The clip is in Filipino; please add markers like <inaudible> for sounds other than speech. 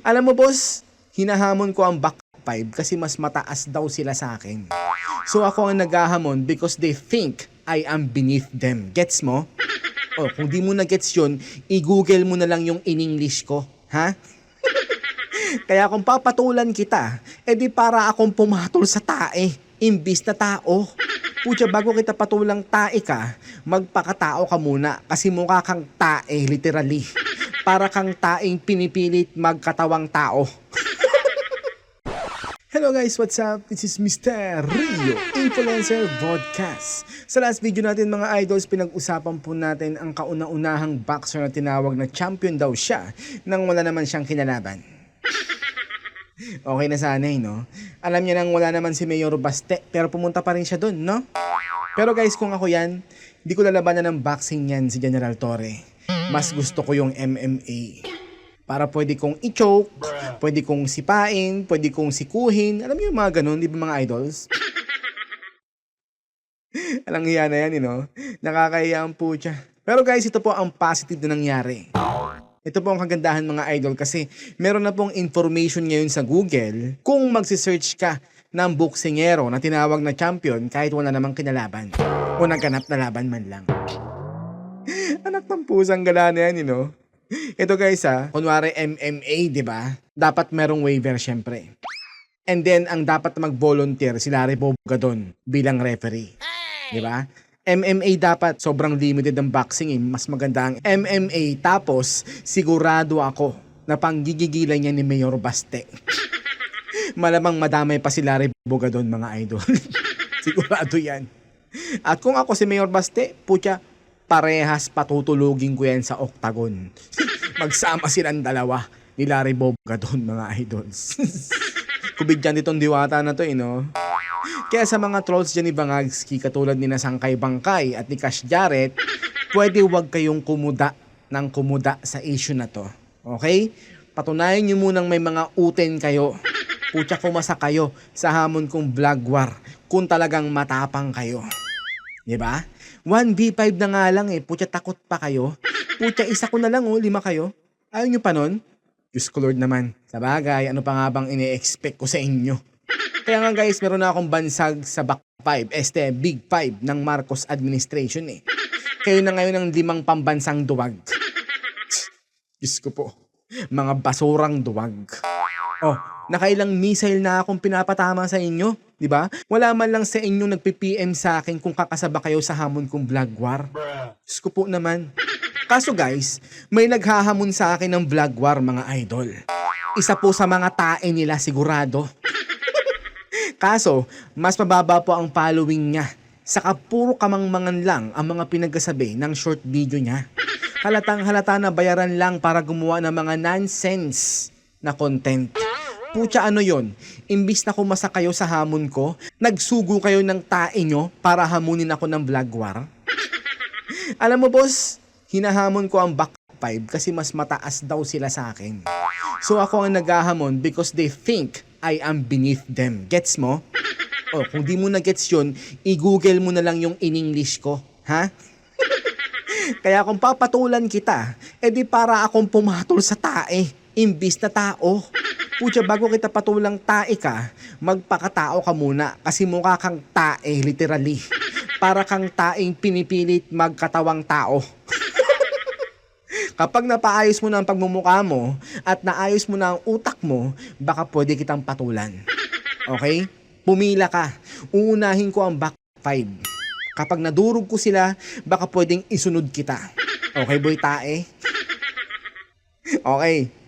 Alam mo boss, hinahamon ko ang back five kasi mas mataas daw sila sa akin. So ako ang naghahamon because they think I am beneath them. Gets mo? Oh, kung di mo na gets yun, i-google mo na lang yung in-English ko. Ha? <laughs> Kaya kung papatulan kita, edi para akong pumatol sa tae, imbis na tao. Pucha, bago kita patulang tae ka, magpakatao ka muna kasi mukha kang tae, literally. Para kang taing pinipilit magkatawang tao. Hello guys, what's up? This is Mr. Rio, Influencer Podcast. Sa last video natin mga idols, pinag-usapan po natin ang kauna-unahang boxer na tinawag na champion daw siya nang wala naman siyang kinalaban. Okay na sana eh, no? Alam niya nang wala naman si Mayor Baste, pero pumunta pa rin siya dun, no? Pero guys, kung ako yan, di ko lalabanan ng boxing yan si General Torre. Mas gusto ko yung MMA. Para pwede kong i-choke, pwede kong sipain, pwede kong sikuhin. Alam niyo yung mga ganun, di ba mga idols? <laughs> Alang hiya na yan, you know? Nakakahiya ang putya. Pero guys, ito po ang positive na nangyari. Ito po ang kagandahan mga idol kasi meron na pong information ngayon sa Google kung magsisearch ka ng boksingero na tinawag na champion kahit wala namang kinalaban o naganap na laban man lang. <laughs> Anak ng pusang gala na yan, you know? Ito guys ha, kunwari MMA, di ba? Dapat merong waiver syempre. And then, ang dapat mag-volunteer si Larry Boga doon bilang referee. Di ba? MMA dapat sobrang limited ang boxing eh. Mas maganda ang MMA. Tapos, sigurado ako na panggigigilan niya ni Mayor Baste. <laughs> Malamang madamay pa si Larry Boga doon mga idol. <laughs> sigurado yan. At kung ako si Mayor Baste, putya, parehas patutulugin ko yan sa octagon. <laughs> Magsama silang dalawa ni Larry Boga doon mga idols. <laughs> Kubigyan ditong diwata na to eh, no? Kaya sa mga trolls dyan ni Bangagski katulad ni Nasangkay Bangkay at ni Cash Jarrett, <laughs> pwede wag kayong kumuda ng kumuda sa issue na to. Okay? Patunayan nyo munang may mga uten kayo. Putya kumasa kayo sa hamon kong vlog war kung talagang matapang kayo. Ba? 1v5 na nga lang eh. Putya takot pa kayo. Putya isa ko na lang oh, lima kayo. Ayaw nyo pa nun? Diyos ko Lord naman. Sa bagay, ano pa nga bang ini-expect ko sa inyo? Kaya nga guys, meron na akong bansag sa back 5, este big 5 ng Marcos administration eh. Kayo na ngayon ang limang pambansang duwag. Diyos ko po, mga basurang duwag. Oh, nakailang missile na akong pinapatama sa inyo, di ba? Wala man lang sa inyo nagpi-PM sa akin kung kakasaba kayo sa hamon kong vlog war. Diyos po naman. Kaso guys, may naghahamon sa akin ng vlog war mga idol. Isa po sa mga tae nila sigurado. <laughs> Kaso, mas mababa po ang following niya. Saka puro kamangmangan lang ang mga pinagkasabi ng short video niya. Halatang halata na bayaran lang para gumawa ng mga nonsense na content. Pucha ano yon? Imbis na kumasa kayo sa hamon ko, nagsugo kayo ng tae nyo para hamunin ako ng vlog war? <laughs> Alam mo boss, hinahamon ko ang back 5 kasi mas mataas daw sila sa akin. So ako ang naghahamon because they think I am beneath them. Gets mo? <laughs> Oh, kung di mo na gets yun, i-google mo na lang yung in-English ko. Ha? <laughs> Kaya kung papatulan kita, edi para akong pumatol sa tae, imbis na tao. Pucha, bago kita patulang tae ka, magpakatao ka muna kasi mukha kang tae, literally. Para kang taing pinipilit magkatawang tao. Kapag napaayos mo na ang pagmumukha mo at naayos mo na ang utak mo, baka pwede kitang patulan. Okay? Pumila ka. Uunahin ko ang back five. Kapag nadurog ko sila, baka pwedeng isunod kita. Okay, boy tae? Okay.